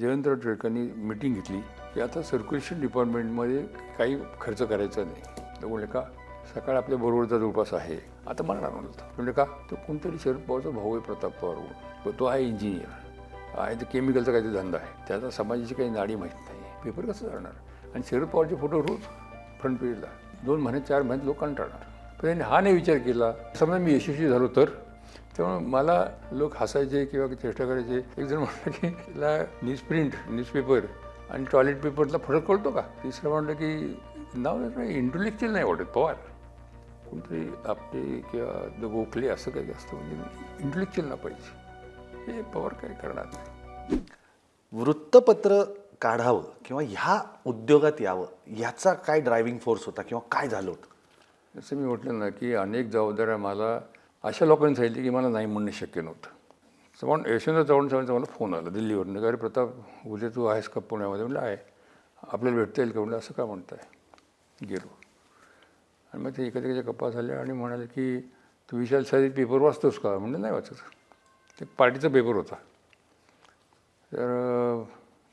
जयंतराव टिळकांनी मिटिंग घेतली. की आता सर्क्युलेशन डिपार्टमेंटमध्ये काही खर्च करायचा नाही. तर म्हणले का सकाळ आपल्या बरोबरचा जवळपास आहे. आता मला राहणार होतं. म्हणजे का तो कोणतरी शरद पवारचा भाऊ आहे प्रताप पवार म्हणून. तो आहे इंजिनियर आहे तर केमिकलचा काहीतरी धंदा आहे. त्याचा समाजाची काही नाडी माहीत नाही. पेपर कसं जाणार आणि शरद पवारचे फोटो रोज फ्रंट पेजला दोन महिन्यात चार महिन्यात लोक कंटाळणार पण त्यांनी हा नाही विचार केला. समजा मी यशस्वी झालो तर? त्यामुळे मला लोक हसायचे किंवा चेष्टा करायचे. एक जण म्हटलं की त्याला न्यूज प्रिंट न्यूजपेपर आणि टॉयलेट पेपरला फरक कळतो का? तिसरं म्हटलं की नाव इंटेलेक्च्युअल नाही वाटत पवार. कोणतरी आपले किंवा द गोखले असं काही असतं म्हणजे इंटेलेक्च्युअल ना पाहिजे. हे पवार काही करणार नाही. वृत्तपत्र काढावं किंवा ह्या उद्योगात यावं याचा काय ड्रायव्हिंग फोर्स होता किंवा काय झालं होतं? जसं मी म्हटलं ना की अनेक जबाबदाऱ्या मला अशा लोकांनी सांगितली की मला नाही म्हणणं शक्य नव्हतं. चव्हाण यशवंत चव्हाण साहेबांचा मला फोन आला दिल्लीवरून. अरे प्रताप उद्या तू आहेस का पुण्यामध्ये? म्हणलं आहे. आपल्याला भेटता येईल का? म्हणलं असं का म्हणताय? गेलो. आणि मग ते एखाद्या गप्पा झाल्या आणि म्हणाले की तू विशाल साहेब पेपर वाचतोस का? म्हणलं नाही वाचत. ते पार्टीचा पेपर होता. तर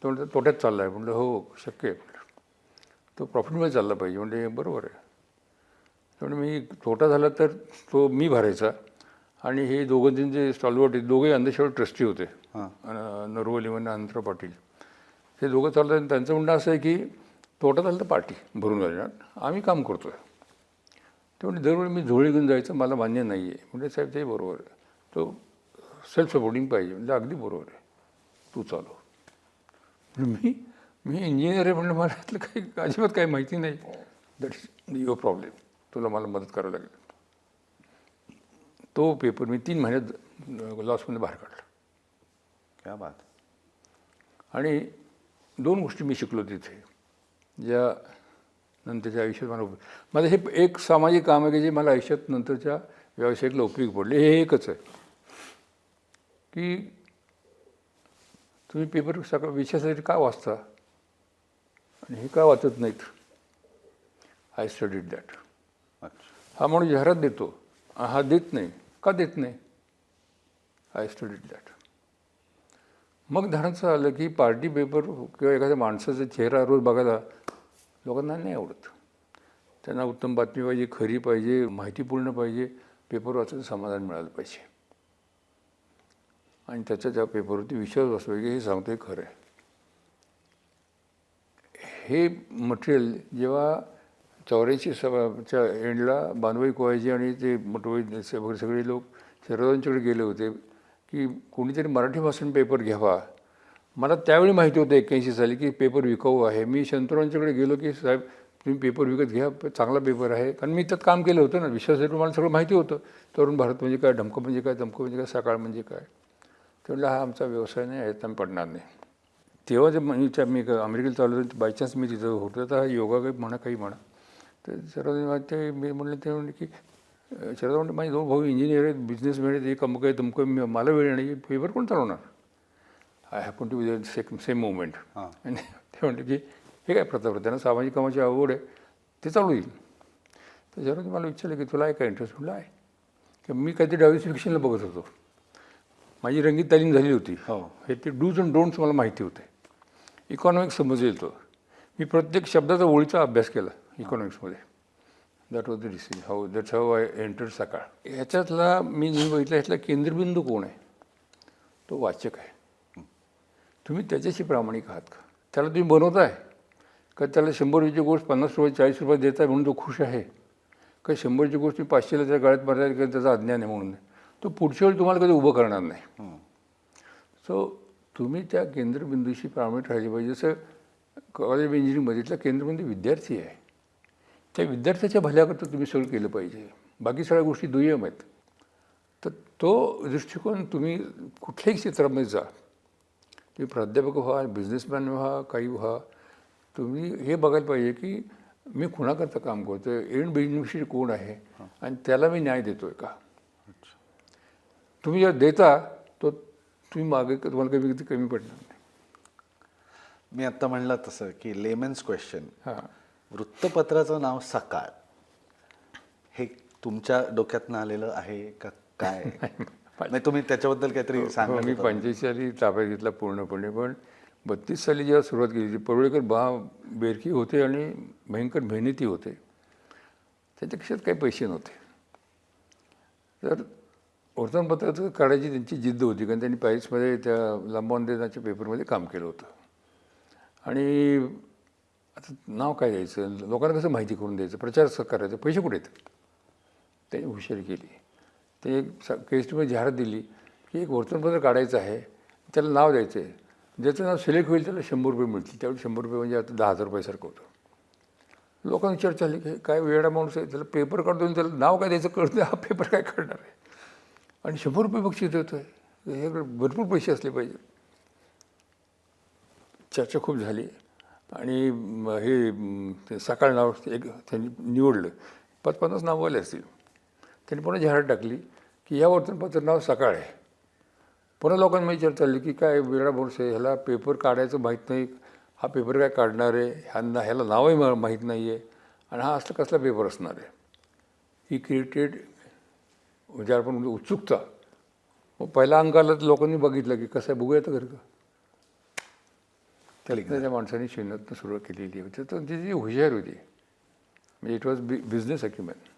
तो म्हणतो तोट्यात चालला आहे म्हणलं हो, हो शक्य आहे. म्हणलं तो प्रॉफिटमध्ये चालला पाहिजे. म्हणजे बरोबर आहे. त्यामुळे मी तोटा झाला तर तो मी भरायचा. आणि हे दोघं जण जे स्टॉलवर्ड आहेत दोघेही अंधेश्वर ट्रस्टी होते. हां. नरवली म्हणून अनंतराव पाटील. हे दोघं चालतात आणि त्यांचं म्हणणं असं आहे की तोटा झाला तर पार्टी भरून जाणार आम्ही काम करतो आहे ते म्हणजे दरवेळी मी झोळी घेऊन जायचं मला मान्य नाही आहे म्हणजे साहेब ते बरोबर आहे. तो सेल्फ सपोर्टिंग पाहिजे. म्हणजे अगदी बरोबर आहे. तू म्हणजे मी? मी इंजिनियर आहे म्हणलं मला यातलं काही अजिबात काही माहिती नाही. दॅट इज युअर प्रॉब्लेम तुला मला मदत करावी लागेल. तो पेपर मी तीन महिन्यात लॉसमध्ये बाहेर काढला. क्या बात. आणि दोन गोष्टी मी शिकलो तिथे ज्या नंतरच्या आयुष्यात मला उपयोग माझं हे एक सामाजिक काम आहे की जे मला आयुष्यात नंतरच्या व्यावसायिकला उपयोग पडले. हे एकच आहे की तुम्ही पेपर सकाळ विषयासाठी का वाचता? आणि हे का वाचत नाहीत? आय स्टडीड दॅट हा म्हणून जाहिरात देतो. हा देत नाही. का देत नाही? आय स्टडीड दॅट मग ध्यानाचं आलं की पार्टी पेपर किंवा एखाद्या माणसाचा चेहरा रोज बघायला लोकांना नाही आवडत. त्यांना उत्तम बातमी पाहिजे खरी पाहिजे माहितीपूर्ण पाहिजे पेपर वाचायचं समाधान मिळालं पाहिजे. आणि त्याच्या त्या पेपरवरती विश्वास असतो की हे सांगतोय खरं आहे. हे मटेरियल जेव्हा चौऱ्याऐंशी सभाच्या एंडला बांधवाई कोयाजी आणि ते मोठवई सगळे सगळे लोक शरदांच्याकडे गेले होते की कोणीतरी मराठी भाषण पेपर घ्यावा. मला त्यावेळी माहिती होतं एक्क्याऐंशी साली की पेपर विकाऊ आहे. मी शंतरावांच्याकडे गेलो की साहेब तुम्ही पेपर विकत घ्या चांगला पेपर आहे. कारण मी त्यात काम केलं होतं ना. विश्वासासाठी मला सगळं माहिती होतं. तरुण भारत म्हणजे काय ढमकं म्हणजे काय धमकं म्हणजे काय सकाळ म्हणजे काय? तेवढा हा आमचा व्यवसाय नाही आहे आम्ही पडणार नाही. तेव्हा जे मी मी अमेरिकेला चालू होतो बायचान्स मी तिथं होतो. तर हा योगा काही म्हणा काही म्हणा. तर शरद ते मी म्हणलं ते म्हणले की शरद म्हणते माझे दोन भाऊ इंजिनियर आहेत बिझनेसमॅन आहेत एक अमुक आहे तुमकं मी- मला वेळ नाही पेपर कोण चालवणार? आय हॅपन टू बी सेक सेम मुवमेंट हां. आणि ते म्हणते की हे काय प्रताप त्यांना सामाजिक कामाची आवड आहे ते चालू येईल तर शरद मला विचारलं की तुला आहे काय इंटरेस्ट म्हटलं आहे. की मी काहीतरी डायव्हर्स फिक्शनला बघत होतो. माझी रंगीत तालीम झाली होती. हो. हे ते डूज अँड डोंट्स मला माहिती होते. इकॉनॉमिक्स समज येतो मी प्रत्येक शब्दाचा ओळीचा अभ्यास केला. इकॉनॉमिक्समध्ये that was the decision how that's how I enter Sakal ह्याच्यातला मी जे बघितलं ह्यातला केंद्रबिंदू कोण आहे? तो वाचक आहे. तुम्ही त्याच्याशी प्रामाणिक आहात का? त्याला तुम्ही बनवताय? का त्याला शंभर रुपयाची गोष्ट पन्नास रुपये चाळीस रुपये देताय म्हणून तो खुश आहे? का शंभरची गोष्ट तुम्ही पाचशेला त्याच्या गळ्यात मारताय का त्याचा अज्ञान आहे म्हणून? तो पुढच्या वेळी तुम्हाला कधी उभं करणार नाही. सो तुम्ही त्या केंद्रबिंदूशी प्रामाणिक राहिले पाहिजे. जसं कॉलेज ऑफ इंजिनिअरिंग बघितलं केंद्रबिंदू विद्यार्थी आहे. त्या विद्यार्थ्याच्या भल्याकरता तुम्ही सगळं केलं पाहिजे. बाकी सगळ्या गोष्टी दुय्यम आहेत. तर तो दृष्टिकोन तुम्ही कुठल्याही क्षेत्रामध्ये जा. तुम्ही प्राध्यापक व्हा बिझनेसमॅन व्हा काही व्हा. तुम्ही हे बघायला पाहिजे की मी कुणाकरता काम करतो आहे एंड बेनिफिशियरी कोण आहे? आणि त्याला मी न्याय देतो आहे का तुम्ही जर देता तो तुम्ही मागे तुम्हाला कमी किती कमी पडणार नाही. मी आत्ता म्हणलं तसं की लेमन्स क्वेश्चन हां. वृत्तपत्राचं नाव सकाळ. हे तुमच्या डोक्यातनं आलेलं आहे का काय? नाही तुम्ही त्याच्याबद्दल काहीतरी हो, सांगा मी पंच्याऐंशी साली ताब्यात घेतला पूर्णपणे पण बत्तीस साली जेव्हा सुरुवात केली परुळेकर बा बेरकी होते आणि भयंकर मेहनती होते. त्यांच्या खिशात काही पैसे नव्हते. तर वर्तमानपत्राचं काढायची त्यांची जिद्द होती कारण त्यांनी पॅरिसमध्ये त्या लांबॉन्देनाच्या पेपरमध्ये काम केलं होतं. आणि आता नाव काय द्यायचं? लोकांना कसं माहिती करून द्यायचं? प्रचार कसं करायचं. पैसे कुठे आहेत? त्यांनी हुशारी केली. ते एक स केसटीमध्ये जाहिरात दिली की एक वर्तमानपत्र काढायचं आहे. त्याला नाव द्यायचं आहे. ज्याचं नाव सिलेक्ट होईल त्याला शंभर रुपये मिळतील. त्यावेळी शंभर रुपये म्हणजे आता दहा हजार रुपयासारखं होतं. लोकांनी चर्चा झाली की काय वेळा माणूस आहे? त्याला पेपर काढतो आणि त्याला नाव काय द्यायचं कळतं हा पेपर काय काढणार आहे? आणि शंभर रुपये बक्षीस देतो आहे हे भरपूर पैसे असले पाहिजे. चर्चा खूप झाली. आणि हे ते सकाळ नाव एक त्यांनी निवडलं. पाच पन्नास नावं आले असतील. त्यांनी पुन्हा जाहिरात टाकली की या वर्तमानपत्राचं नाव सकाळ आहे. पुन्हा लोकांना विचार चालली की काय वेगळा बोर्स आहे ह्याला पेपर काढायचं माहीत नाही. हा पेपर काय काढणार आहे? ह्यांना ह्याला नावही मा- माहीत नाही आहे. आणि हा असला कसला पेपर असणार आहे? ही क्रिएटेड म्हणजे आपण म्हणजे उत्सुकता. मग पहिला अंक तर लोकांनी बघितलं की कसं आहे? बघूया तर खरं का? त्याला त्या माणसाने शिवण्यातनं सुरुवात केलेली होती तर त्यांची जी हुशार होती म्हणजे इट वॉज बि बिझनेस अक्युमेंट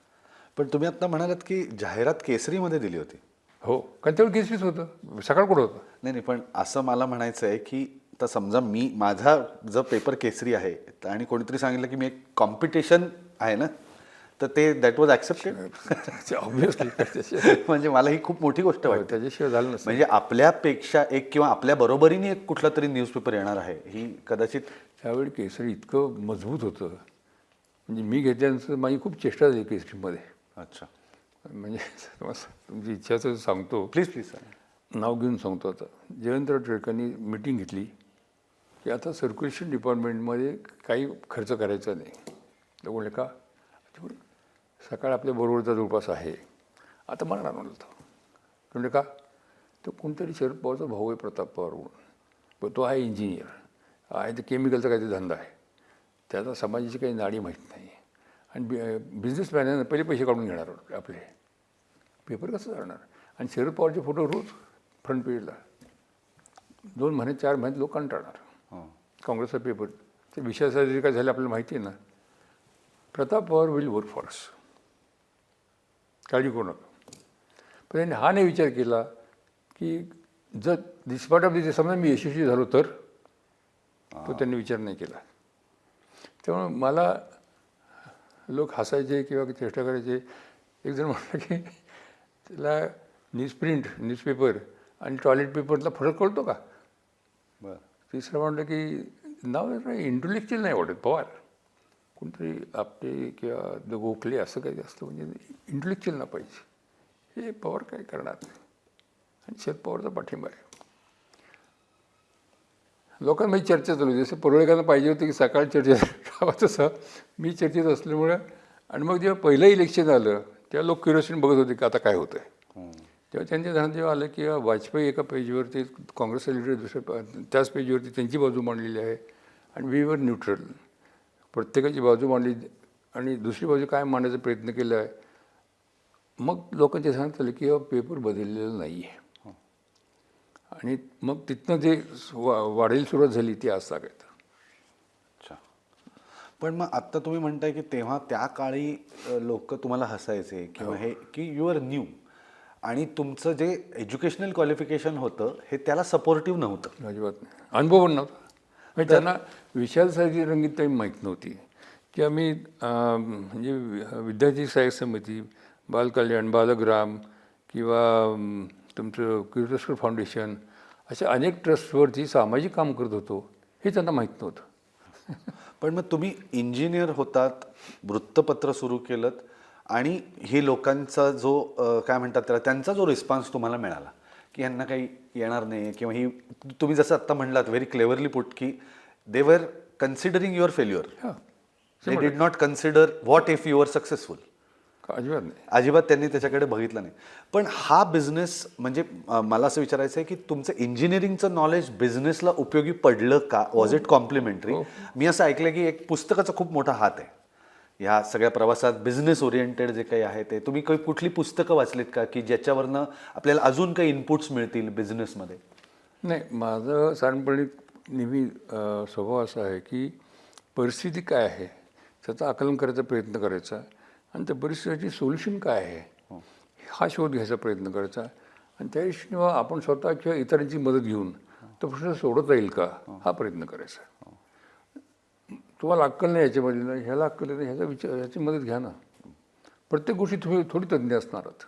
पण तुम्ही आता म्हणालात की जाहिरात केसरीमध्ये दिली होती. हो कारण तेवढं केसरीच होतं. सकाळ कुठं होतं? नाही नाही पण असं मला म्हणायचं आहे की तर समजा मी माझा जर पेपर केसरी आहे आणि कोणीतरी सांगितलं की मी एक कॉम्पिटिशन आहे ना तर ते दॅट वॉज ॲक्सेप्टेड ऑब्विसली त्याच्याशिवाय. म्हणजे मला ही खूप मोठी गोष्ट वाटते. त्याच्याशिवाय झालं नसतं. म्हणजे आपल्यापेक्षा एक किंवा आपल्या बरोबरीने एक कुठला तरी न्यूजपेपर येणार आहे ही कदाचित त्यावेळी केसरी इतकं मजबूत होतं. म्हणजे मी घेतल्यानंतर माझी खूप चेष्टा झाली केसरीमध्ये. अच्छा. म्हणजे तुमची इच्छा तर सांगतो. प्लीज प्लीज सर नाव घेऊन सांगतो आता. जयंतराव टिळकांनी मिटिंग घेतली की आता सर्क्युलेशन डिपार्टमेंटमध्ये काही खर्च करायचा नाही. तर बोलले का? सकाळ आपल्या बरोबरचा जवळपास आहे. आता मला आणून होतं. म्हणजे का? तो कोणतरी शरद पवारचा भाऊ आहे प्रताप पवार म्हणून पण तो आहे इंजिनियर आहे ते केमिकलचा काहीतरी धंदा आहे. त्याचा समाजाची काही नाडी माहीत नाही. आणि बि बिझनेसमॅन पहिले पैसे काढून घेणार आपले. पेपर कसं चालणार? आणि शरद पवारचे फोटो रोज फ्रंट पेजला दोन महिने चार महिन्यात लोक कंटाळणार काँग्रेसचा पेपर ते विषयासाठी काय झालं आपल्याला माहिती आहे ना? Pratap Pawar will work for us काळजी करू नका पण त्यांनी हा नाही विचार केला की जर डिस्पार्ट ऑफ समजा मी यशस्वी झालो तर तो त्यांनी विचार नाही केला. त्यामुळे मला लोक हसायचे किंवा चेष्टा करायचे. एक जण म्हटलं की त्याला न्यूजप्रिंट न्यूजपेपर आणि टॉयलेट पेपरला फरक कळतो का? बरं. तिसरं म्हटलं की नाव इंटेलेक्च्युअल नाही वाटत पवार. कोणतरी आपटे किंवा द गोखले असं काही असतं म्हणजे इंटेलेक्च्युअल ना पाहिजे. हे पवार काय करणार आणि शरद पवारचा पाठिंबा आहे. लोकांमध्ये चर्चा चालू होती. जसं परोळेकरांना पाहिजे होतं की सकाळ चर्चा गावात तसं मी चर्चेत असल्यामुळं आणि मग जेव्हा पहिलं इलेक्शन आलं तेव्हा लोक क्युरियोसिटी बघत होते की आता काय होतं आहे तेव्हा त्यांच्या ध्यानात जेव्हा आलं की वाजपेयी एका पेजवरती काँग्रेसचा लीडर दुसऱ्या त्याच पेजवरती त्यांची बाजू मांडलेली आहे. आणि वी वर न्यूट्रल प्रत्येकाची बाजू मांडली आणि दुसरी बाजू काय मांडण्याचा प्रयत्न केला आहे? मग लोकांच्या ध्यानात आलं की हा पेपर बदललेला नाही आहे आणि मग तिथनं जे वा वाढील सुरुवात झाली ती आज सांगायचं अच्छा. पण मग आत्ता तुम्ही म्हणताय की तेव्हा त्या काळी लोक तुम्हाला हसायचे किंवा हे. की यू आर न्यू आणि तुमचं जे एज्युकेशनल क्वालिफिकेशन होतं हे त्याला सपोर्टिव्ह नव्हतं. अजिबात नाही. अनुभव नव्हता. म्हणजे त्यांना विशालसारखी रंगीत काही माहीत नव्हती की आम्ही म्हणजे विद्यार्थी सहाय्यक समिती बालकल्याण बालग्राम किंवा तुमचं किर्लोस्कर फाउंडेशन अशा अनेक ट्रस्टवरती सामाजिक काम करत होतो हे त्यांना माहीत नव्हतं. पण मग तुम्ही इंजिनियर होतात वृत्तपत्र सुरू केलं आणि हे लोकांचा जो काय म्हणतात त्याला त्यांचा जो रिस्पॉन्स तुम्हाला मिळाला? की यांना काही येणार नाही किंवा ही तुम्ही जसं आत्ता म्हणलात व्हेरी क्लेवरली पुट की they were considering your failure हां. They did not consider what if you are successful अजिबात नाही. अजिबात त्यांनी त्याच्याकडे बघितलं नाही. पण हा बिझनेस म्हणजे मला असं विचारायचं आहे की तुमचं इंजिनिअरिंगचं नॉलेज बिझनेसला उपयोगी पडलं का? वॉज इट कॉम्प्लिमेंटरी मी असं ऐकलं की एक पुस्तकाचा खूप मोठा हात आहे. ह्या सगळ्या प्रवासात बिझनेस ओरिएंटेड जे काही आहे ते तुम्ही काही कुठली पुस्तकं वाचलीत का? की ज्याच्यावरनं आपल्याला अजून काही इनपुट्स मिळतील बिझनेसमध्ये नाही माझं साधारणपणे नेहमी स्वभाव असा आहे की परिस्थिती काय आहे त्याचं आकलन करायचा प्रयत्न करायचा आणि त्या परिस्थितीची सोल्युशन काय आहे हा. शोध घ्यायचा प्रयत्न करायचा आणि त्या हिशोबाने आपण स्वतः किंवा इतरांची मदत घेऊन तो प्रश्न सोडवता येईल का हा. प्रयत्न करायचा. तुम्हाला अक्कल नाही याच्यामध्ये ना ह्याला अक्कल नाही ह्याचा विचार ह्याची मदत घ्या ना. प्रत्येक गोष्टी तुम्ही थोडी तज्ज्ञ असणार आहात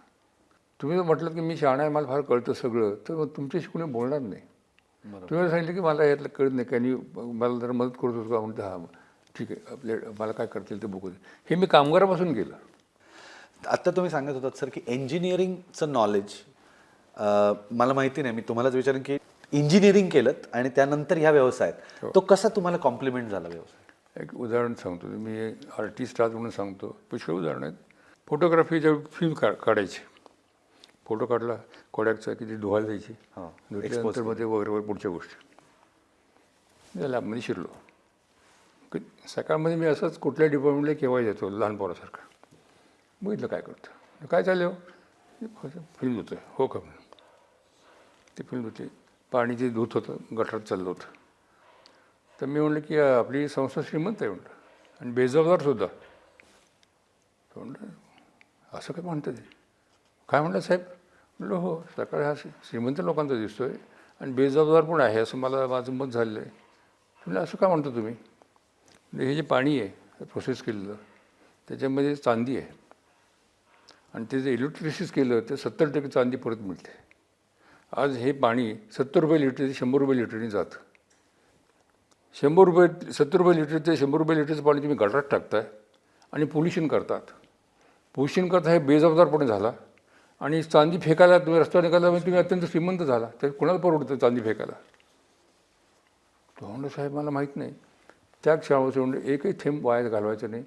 तुम्ही जर म्हटलं की मी शहाणा आहे मला फार कळतं सगळं तर मग तुमच्याशी कोणी बोलणार नाही. तुम्ही जर सांगितलं की मला यातलं कळत नाही काही मला जरा मदत करत होतो का? म्हणते हा ठीक आहे आपल्या मला काय करता येईल ते बघू हे मी कामगारापासून केलं. आत्ता तुम्ही सांगत होतात सर की इंजिनिअरिंगचं नॉलेज मला माहिती नाही मी तुम्हालाच विचारेन की इंजिनिअरिंग केलं आणि त्यानंतर ह्या व्यवसायात तो कसा तुम्हाला कॉम्प्लिमेंट झाला व्यवसाय एक उदाहरण सांगतो. मी आर्टिस्ट आहात म्हणून सांगतो. पुष्कळ उदाहरण आहेत. फोटोग्राफीच्या फिल्म का काढायची. फोटो काढला कोड्याकचा किती धुवायला द्यायची हो, धुतल्यानंतरमध्ये वगैरे वगैरे पुढच्या गोष्टी. या लॅबमध्ये शिरलो. सकाळमध्ये मी असंच कुठल्या डिपार्टमेंटला केव्हा येतो लहान पोरासारखं. बघितलं काय करतं. काय चाललं हो? फिल्म होतं हो का? म्हणे. ती फिल्म होती पाणी जे धुत होतं गटारात चाललं होतं. तर मी म्हणलं की आपली संस्था श्रीमंत आहे म्हणलं. आणि बेजबाबदार सुद्धा. तो म्हणलं असं काय म्हणतं ते? काय म्हणलं साहेब? म्हणलं हो सकाळी हा श्रीमंत लोकांचा दिसतो आहे आणि बेजबाबदार पण आहे असं मला माझं मत झालेलं आहे. म्हणलं असं का म्हणतो तुम्ही? म्हणजे हे जे पाणी आहे प्रोसेस केलेलं त्याच्यामध्ये चांदी आहे. आणि ते जे इलेक्ट्रिसिस केलं ते सत्तर टक्के चांदी परत मिळते. आज हे पाणी सत्तर रुपये लिटर ते शंभर रुपये लिटरने जातं. शंभर रुपये सत्तर रुपये लिटर ते शंभर रुपये लिटरचं पाणी तुम्ही गटारात टाकताय आणि पोल्युशन करतात. पोल्युशन करता हे बेजबाबदारपणे झाला. आणि चांदी फेकायला तुम्ही रस्त्यावर निघाला म्हणजे तुम्ही अत्यंत श्रीमंत झाला. तर कोणाला परवडतं चांदी फेकायला? तो म्हणलं साहेब मला माहीत नाही. त्या क्षणापासून म्हणजे एकही थेंब वाया घालवायचं नाही.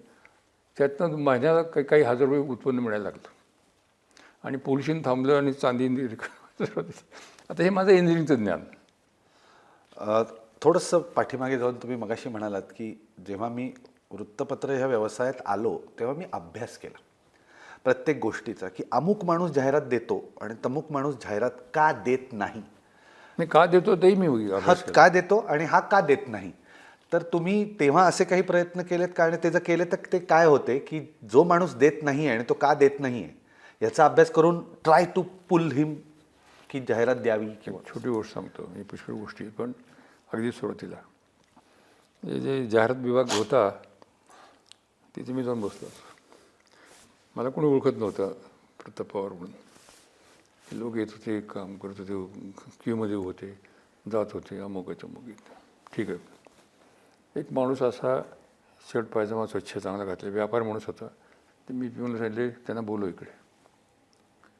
त्यातनं महिन्याला काही काही हजार रुपये उत्पन्न मिळायला लागलं. आणि पोल्युशन थांबलं आणि चांदी आता हे माझं इंजिनिअरिंगचं ज्ञान. थोडंसं पाठीमागे जाऊन तुम्ही मगाशी म्हणालात की जेव्हा मी वृत्तपत्र ह्या व्यवसायात आलो तेव्हा मी अभ्यास केला. प्रत्येक गोष्टीचा की अमुक माणूस जाहिरात देतो आणि तमुक माणूस जाहिरात का देत नाही? मी का देतो तेही मी हा. का देतो आणि हा का देत नाही? तर तुम्ही तेव्हा असे काही प्रयत्न केलेत का? आणि ते जर केले तर ते काय होते की जो माणूस देत नाही आणि तो का देत नाही आहे याचा अभ्यास करून ट्राय टू पुल हिम की जाहिरात द्यावी किंवा छोटी गोष्ट सांगतो मी पुष्कळ गोष्टी पण अगदी सुरुवातीला. जे जे जाहिरात विभाग होता तिथे मी जाऊन बसलो मला कोणी ओळखत नव्हतं प्रताप पवार म्हणून. लोक येत होते काम करत होते क्यूमध्ये होते जात होते अमुक अमुक ठीक आहे. एक माणूस असा शर्ट पायजमा स्वच्छ चांगला घातला व्यापार माणूस होता. ते मी पिऊन सांगितले त्यांना बोलो इकडे.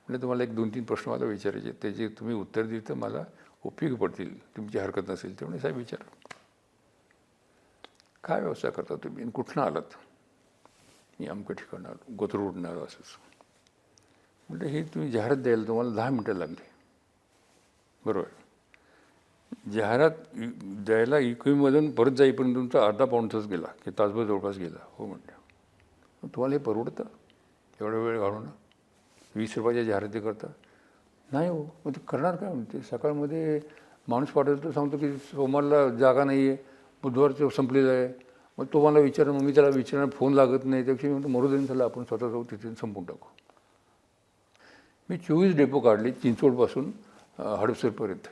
म्हणजे तुम्हाला एक दोन तीन प्रश्न मला विचारायचे त्याचे तुम्ही उत्तर दिली तर मला उपयोगी पडतील तुमची हरकत नसेल ते म्हणजे साहेब विचार. काय व्यवसाय करता तुम्ही? आणि कुठनं आलात? मी अमकं ठिकाण आलो गोथरूडनं आलो असंच म्हणजे हे तुम्ही जाहिरात द्यायला तुम्हाला दहा मिनटं लागली. बरोबर. जाहिरात द्यायला इक्विमधून परत जाईपर्यंत तुमचा अर्धा पाऊण तास गेला की तासभर जवळपास गेला. हो म्हणते तुम्हाला हे परवडतं? एवढा वेळ घालवणं? वीस रुपयाच्या जाहिराती करता? नाही हो मग ते करणार काय म्हणते? सकाळमध्ये माणूस पाठवतो तो सांगतो की सोमवारला जागा नाही आहे बुधवारचं संपलेलं आहे. मग तो मला विचार मग मी त्याला विचारणार फोन लागत नाही. त्यापेक्षा मी म्हणतो मरुदेन झालं आपण स्वतः जाऊ तिथे संपून टाकू. मी चोवीस डेपो काढले चिंचवडपासून हडपसरपर्यंत.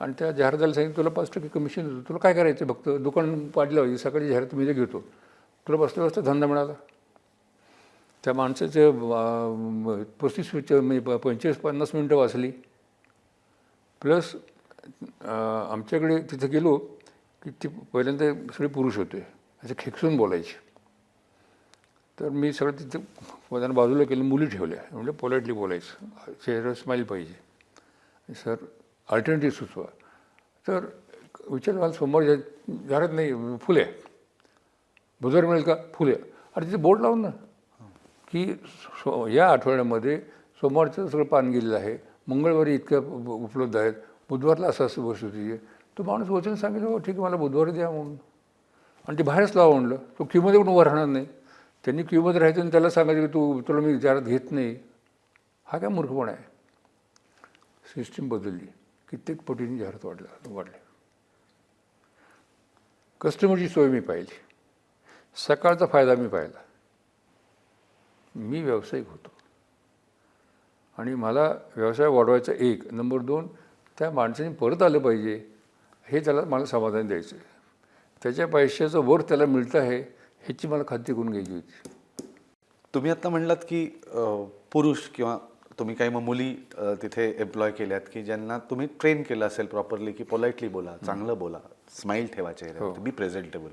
आणि त्या जाहिरातीला सांगितलं तुला पाच टक्के कमिशन देतो. तुला काय करायचं फक्त? दुकान पाडलं पाहिजे सकाळी जाहिरात मी जे घेतो. तुला बसता बसता धंदा मिळाला. त्या माणसाचं पस्तीस म्हणजे प- पंचवीस पन्नास मिनटं वाचली. प्लस आमच्याकडे तिथे गेलो की ते पहिल्यांदा सगळे पुरुष होते. असे खेकसून बोलायचे. तर मी सगळं तिथे त्यांना बाजूला केलं मुली ठेवल्या. म्हणजे पोलाइटली बोलायचं. चेहरा स्माईल पाहिजे. सर अल्टरनेटिव्ह सुचवा. तर विचार मला सोमवार जा- जाहिरात नाही फुले. बुधवार मिळेल का? फुले. अरे तिथे बोर्ड लावून ना. की सो या आठवड्यामध्ये सोमवारचं सगळं पान गेलेलं आहे. मंगळवारी इतक्या उप- उपलब्ध आहेत. बुधवारला असं असं वस्तू होती तो माणूस वचन सांगितलं हो ठीक आहे मला बुधवारी द्या म्हणून. आणि ते बाहेरच लावा म्हणलं. तो क्यूमध्ये पण उभं राहणार नाही. त्यांनी क्यूमध्ये राहायचं आणि त्याला सांगायचं की तू तुला मी विचारात घेत नाही. हा काय मूर्खपणा आहे. सिस्टीम बदलली. कित्येक पटीने जाहिरात वाढला वाढली कस्टमरची सोय मी पाहिली. सकाळचा फायदा मी पाहिला. मी व्यावसायिक होतो. आणि मला व्यवसाय वाढवायचा एक. नंबर दोन त्या माणसाने परत आलं पाहिजे. हे त्याला मला समाधान द्यायचं आहे. त्याच्या पैशाचं वर त्याला मिळतं आहे ह्याची मला खात्री करून घ्यायची होती. तुम्ही आता म्हणलात की पुरुष किंवा तुम्ही काही मग मुली तिथे एम्प्लॉय केल्यात की ज्यांना तुम्ही ट्रेन केलं असेल प्रॉपरली की पोलाइटली बोला चांगलं बोला स्माईल ठेवा चेहऱ्यावर बी प्रेझेंटेबल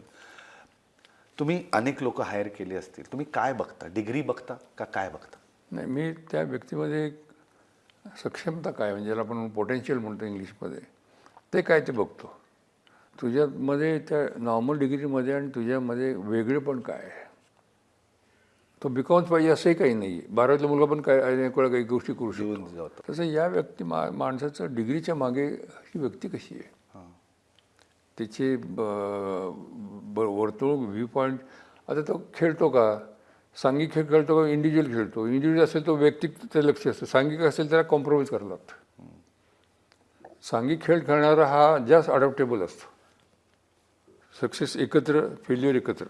तुम्ही अनेक लोक हायर केली असतील. तुम्ही काय बघता? डिग्री बघता का काय बघता? नाही मी त्या व्यक्तीमध्ये सक्षमता काय? म्हणजे ज्याला आपण पोटेन्शियल म्हणतो इंग्लिशमध्ये ते काय ते बघतो. तुझ्यामध्ये त्या नॉर्मल डिग्रीमध्ये आणि तुझ्यामध्ये वेगळेपण काय आहे? तो बिकॉन्स पाहिजे असंही काही नाही आहे बारावीतला मुलगा पण काय अनेक वेळा काही गोष्टी करू शकतो. तसं या व्यक्ती मा माणसाचं डिग्रीच्या मागे ही व्यक्ती कशी आहे. त्याचे ब- वर्तुळ व्ह्यू पॉईंट आता तो खेळतो का? सांघिक खेळ खेळतो का? इंडिव्हिज्युअल खेळतो. इंडिव्हिज्युअल असेल तो वैयक्तिक त्याचं लक्ष असतं. सांघिक असेल त्याला कॉम्प्रोमाइज करावं लागतं. सांघिक खेळ खेळणारा हा जास्त अडॅप्टेबल असतो. सक्सेस एकत्र फेल्युअर एकत्र.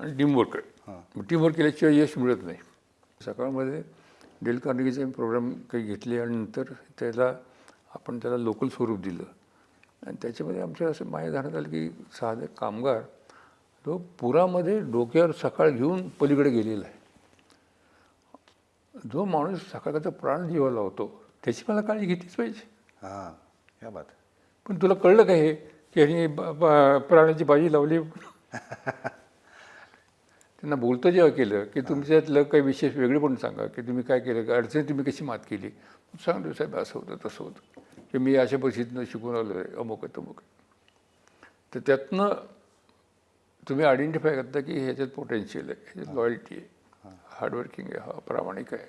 आणि टीमवर्क आहे. टीमवर्क केल्याशिवाय यश मिळत नाही. सकाळमध्ये डेल कार्नेगीचे प्रोग्राम काही घेतले आणि नंतर त्याला आपण त्याला लोकल स्वरूप दिलं. आणि त्याच्यामध्ये आमच्या असं माहीत जाण्यात आलं की साधे कामगार तो पुरामध्ये डोक्यावर सकाळ घेऊन पलीकडे गेलेला आहे. जो माणूस सकाळचा प्राण जीवाला लावतो त्याची मला काळजी घेतलीच पाहिजे. हां या बात पण तुला कळलं का हे की ह्याने प्राण्याची बाजी लावली? त्यांना बोलतं जेव्हा केलं की तुमच्यातलं काही विशेष वेगळे पण सांगा की तुम्ही काय केलं का अडचणी तुम्ही कशी मात केली? सांगतो साहेब असं होतं तसं होतं. की मी अशा परिस्थितीनं शिकून आलो आहे अमुक तमुक आहे तर त्यातनं तुम्ही आयडेंटिफाय करता की ह्याच्यात पोटेन्शियल आहे ह्याच्यात लॉयल्टी आहे. हार्डवर्किंग आहे हा प्रामाणिक आहे.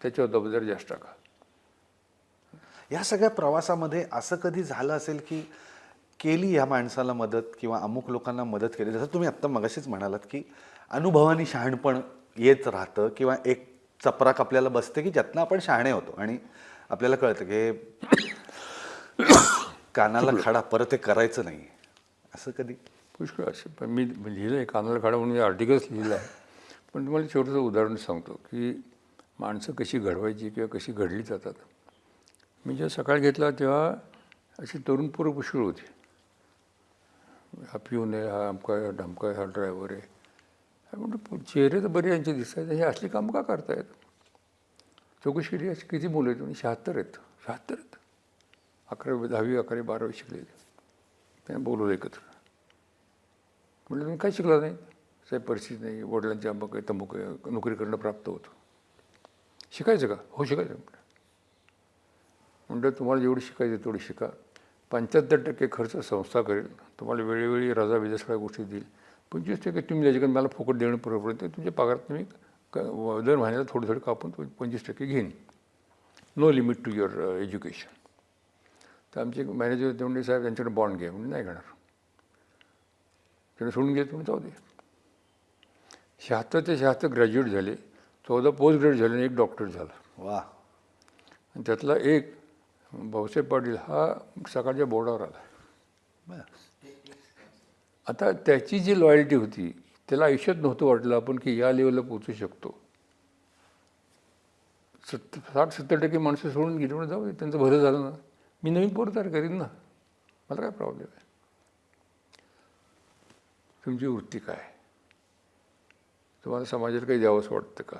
त्याच्यावर जबाबदारी जास्त टाका. या सगळ्या प्रवासामध्ये असं कधी झालं असेल की केली ह्या माणसाला मदत किंवा अमुक लोकांना मदत केली? जसं तुम्ही आत्ता मगाशीच म्हणालात की अनुभवानी शहाणपण येत राहतं किंवा एक चपराक आपल्याला बसते की ज्यातनं आपण शहाणे होतो आणि आपल्याला कळतं की कानाला खडा परत हे करायचं नाही. असं कधी? पुष्कळ असे पण मी लिहिलं आहे कानाला खाडा म्हणून मी आर्टिकल्स लिहिलं आहे पण तुम्हाला छोटंसं उदाहरण सांगतो की माणसं कशी घडवायची किंवा कशी घडली जातात. मी जेव्हा सकाळ घेतला तेव्हा अशी तरुण पोरं पुष्कळ होती. हा पिऊन आहे हा अमका आहे हा ढमका आहे हा ड्रायव्हर आहे. म्हणतो चेहरे तर बरे यांचे दिसत आहेत हे असली कामं का करतायत? चौकशी केली अशी किती मुलं आहेत? म्हणे शहात्तर आहेत. शहात्तर आहेत? अकरावी दहावी अकरावी बारावी शिकलेले त्याने बोलवलं एकत्र. म्हटलं तुम्ही काय शिकला नाही? साहेब परिस्थिती नाही. वडिलांची मग तंबूक नोकरी करणं प्राप्त होतं. शिकायचं का? हो शिकायचं. म्हटलं म्हणजे तुम्हाला जेवढी शिकायचं तेवढी शिका. पंच्याहत्तर टक्के खर्च संस्था करेल. तुम्हाला वेळोवेळी रजा विजा सगळ्या गोष्टी देईल. पंचवीस टक्के तुम्ही त्याच्याकडे मला फुकट देणं परवडतं तुमच्या पगारात मी क- व- दर महिन्याला थोडं थोडं कापून तुम्ही पंचवीस टक्के घेईन no limit to your education तर आमचे मॅनेजर होते म्हणजे साहेब त्यांच्याकडे बॉन्ड घ्या म्हणजे नाही घेणार. त्याने सोडून गेले तुम्ही जाऊ दे. शहात्तर ते शहात्तर ग्रॅज्युएट झाले चौदा पोस्ट ग्रॅज्युएट झाले आणि एक डॉक्टर झाला. वा. आणि त्यातला एक भाऊसाहेब पाटील हा सकाळच्या बोर्डावर आला. आता त्याची जी लॉयल्टी होती त्याला आयुष्यात नव्हतं वाटलं आपण की या लेवलला पोचू शकतो. सत्त साठ सत्तर टक्के माणसं सोडून गेली म्हणून जाऊ दे, त्यांचं भलं झालं ना. मी नवीन पोर तयार करीन ना. मला काय प्रॉब्लेम आहे? तुमची वृत्ती काय? तुम्हाला समाजाला काही द्यावंसं वाटतं का?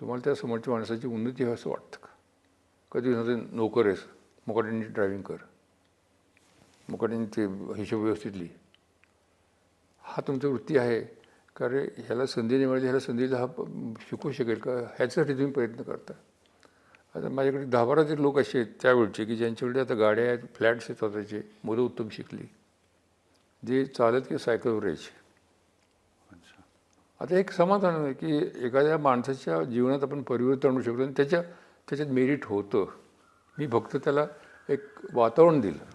तुम्हाला त्या समोरच्या माणसाची उन्नती व्हावं असं वाटतं का? कधी नव्हतं नोकर आहेस. मुकाट्याने ड्रायव्हिंग कर. मुकाट्याने ते हिशोब व्यवस्थित लिही. हा तुमचा वृत्ती आहे. कारण ह्याला संधी नाही मिळाली ह्याला संधीला हा शिकू शकेल का? ह्याच्यासाठी तुम्ही प्रयत्न करता. आता माझ्याकडे दहा बारा तरी लोक असे आहेत त्यावेळचे की ज्यांच्याकडे आता गाड्या आहेत फ्लॅट्स आहेत स्वतःचे मुलं उत्तम शिकली. जे चालत किंवा सायकलवर यायचे अच्छा. आता एक समाधान आहे की एखाद्या माणसाच्या जीवनात आपण परिवर्तन आणू शकतो आणि त्याच्या त्याच्यात मेरिट होतं. मी फक्त त्याला एक वातावरण दिलं.